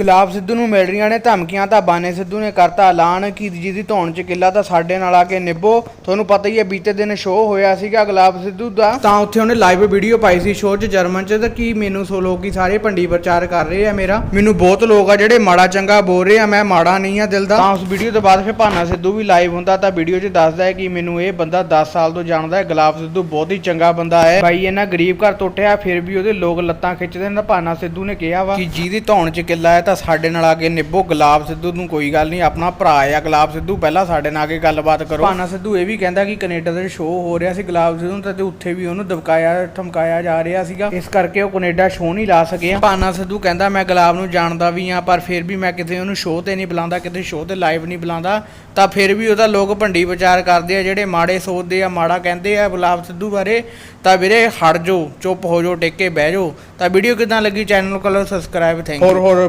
ਗੁਲਾਬ ਸਿੱਧੂ ਨੂੰ ਮਿਲ ਰਹੀਆਂ ਨੇ ਧਮਕੀਆਂ ਤਾਂ ਬਾਨੇ ਸਿੱਧੂ ਨੇ ਕਰਤਾ ਐਲਾਨ ਕਿ ਜਿਹਦੀ ਧੌਣ 'ਚ ਕਿੱਲਾ ਤਾਂ ਸਾਡੇ ਨਾਲ ਆ ਕੇ ਨਿਭੋ। ਤੁਹਾਨੂੰ ਪਤਾ ਹੀ ਹੈ ਬੀਤੇ ਦਿਨ ਸ਼ੋਅ ਹੋਇਆ ਸੀਗਾ ਗੁਲਾਬ ਸਿੱਧੂ ਦਾ। ਤਾਂ ਉੱਥੇ ਉਹਨੇ ਲਾਈਵ ਵੀਡੀਓ ਪਾਈ ਸੀ ਸ਼ੋਅ 'ਚ ਜਰਮਨ 'ਚ ਤਾਂ ਕੀ ਮੈਨੂੰ ਸੋ ਲੋਕ ਹੀ ਸਾਰੇ ਭੰਡੀ ਪ੍ਰਚਾਰ ਕਰ ਰਹੇ ਆ ਮੇਰਾ। ਮੈਨੂੰ ਬਹੁਤ ਲੋਕ ਆ ਜਿਹੜੇ ਮਾੜਾ ਚੰਗਾ ਬੋਲ ਰਹੇ ਆ ਮੈਂ ਮਾੜਾ ਨਹੀਂ ਆ ਦਿਲ ਦਾ। ਤਾਂ ਉਸ ਵੀਡੀਓ ਤੋਂ ਬਾਅਦ ਫਿਰ ਭਾਨਾ ਸਿੱਧੂ ਵੀ ਲਾਈਵ ਹੁੰਦਾ ਤਾਂ ਵੀਡੀਓ 'ਚ ਦੱਸਦਾ ਹੈ ਕਿ ਮੈਨੂੰ ਇਹ ਬੰਦਾ 10 ਸਾਲ ਤੋਂ ਜਾਣਦਾ ਹੈ ਗੁਲਾਬ ਸਿੱਧੂ ਬਹੁਤ ਹੀ ਚੰਗਾ ਬੰਦਾ ਹੈ। ਬਾਈ ਇਹਨਾਂ ਗਰੀਬ ਘਰ ਤੋਂ ਉੱਠਿਆ ਫਿਰ ਵੀ ਉਹਦੇ ਲੋਕ ਲੱਤਾਂ ਖਿੱਚਦੇ ਨੇ ਭਾਨਾ ਸਿੱਧੂ ਨੇ ਕਿਹਾ ਵਾ ਕਿ ਜਿਹਦੀ ਧੌਣ 'ਚ ਕਿੱਲਾ ਹੈ ਤਾਂ ਸਾਡੇ ਨਾਲ ਆ ਕੇ ਨਿਭੋ ਗੁਲਾਬ ਸਿੱਧੂ ਨੂੰ ਕੋਈ ਗੱਲ ਨਹੀਂ ਆਪਣਾ ਭਰਾ ਆ ਗੁਲਾਬ ਸਿੱਧੂ ਪਹਿਲਾਂ ਸਾਡੇ ਨਾਲ ਆ ਕੇ ਗੱਲਬਾਤ ਕਰੋ। ਭਾਨਾ ਸਿੱਧੂ ਇਹ ਵੀ ਕਹਿੰਦਾ ਕਿ ਕੈਨੇਡਾ ਦੇ ਸ਼ੋਅ ਹੋ ਰਿਹਾ ਸੀ ਗੁਲਾਬ ਸਿੱਧੂ ਨੂੰ ਤਾਂ ਉੱਥੇ ਵੀ ਉਹਨੂੰ ਦਬਕਾਇਆ ਧਮਕਾਇਆ ਜਾ ਰਿਹਾ ਸੀਗਾ। ਇਸ ਕਰਕੇ ਉਹ ਕੈਨੇਡਾ ਸ਼ੋਅ ਨਹੀਂ ਲਾ ਸਕੇ ਭਾਨਾ ਸਿੱਧੂ ਕਹਿੰਦਾ ਮੈਂ ਗੁਲਾਬ ਨੂੰ ਜਾਣਦਾ ਵੀ ਆ ਪਰ ਫਿਰ ਵੀ ਮੈਂ ਕਿਤੇ ਉਹਨੂੰ ਸ਼ੋਅ ਤੇ ਨਹੀਂ ਬੁਲਾਉਂਦਾ ਕਿਤੇ ਸ਼ੋਅ ਤੇ ਲਾਈਵ ਨਹੀਂ ਬੁਲਾਉਂਦਾ। ਤਾਂ ਫਿਰ ਵੀ ਉਹਦਾ ਲੋਕ ਭੰਡੀ ਵਿਚਾਰ ਕਰਦੇ ਆ ਜਿਹੜੇ ਮਾੜੇ ਸੋਚਦੇ ਆ ਮਾੜਾ ਕਹਿੰਦੇ ਆ ਗੁਲਾਬ ਸਿੱਧੂ ਬਾਰੇ। ਤਾਂ ਵੀਰੇ ਹਟ ਜਾਓ ਚੁੱਪ ਹੋ ਜਾਓ ਟਿਕ ਬਹਿ ਜਾਓ। ਤਾਂ ਵੀਡੀਓ ਕਿਦਾਂ ਲੱਗੀ? ਚੈਨਲ ਨੂੰ ਕਰੋ ਸਬਸਕ੍ਰਾਈਬ ਥੈਂਕ ਯੂ ਹੋਰ ਹੋਰ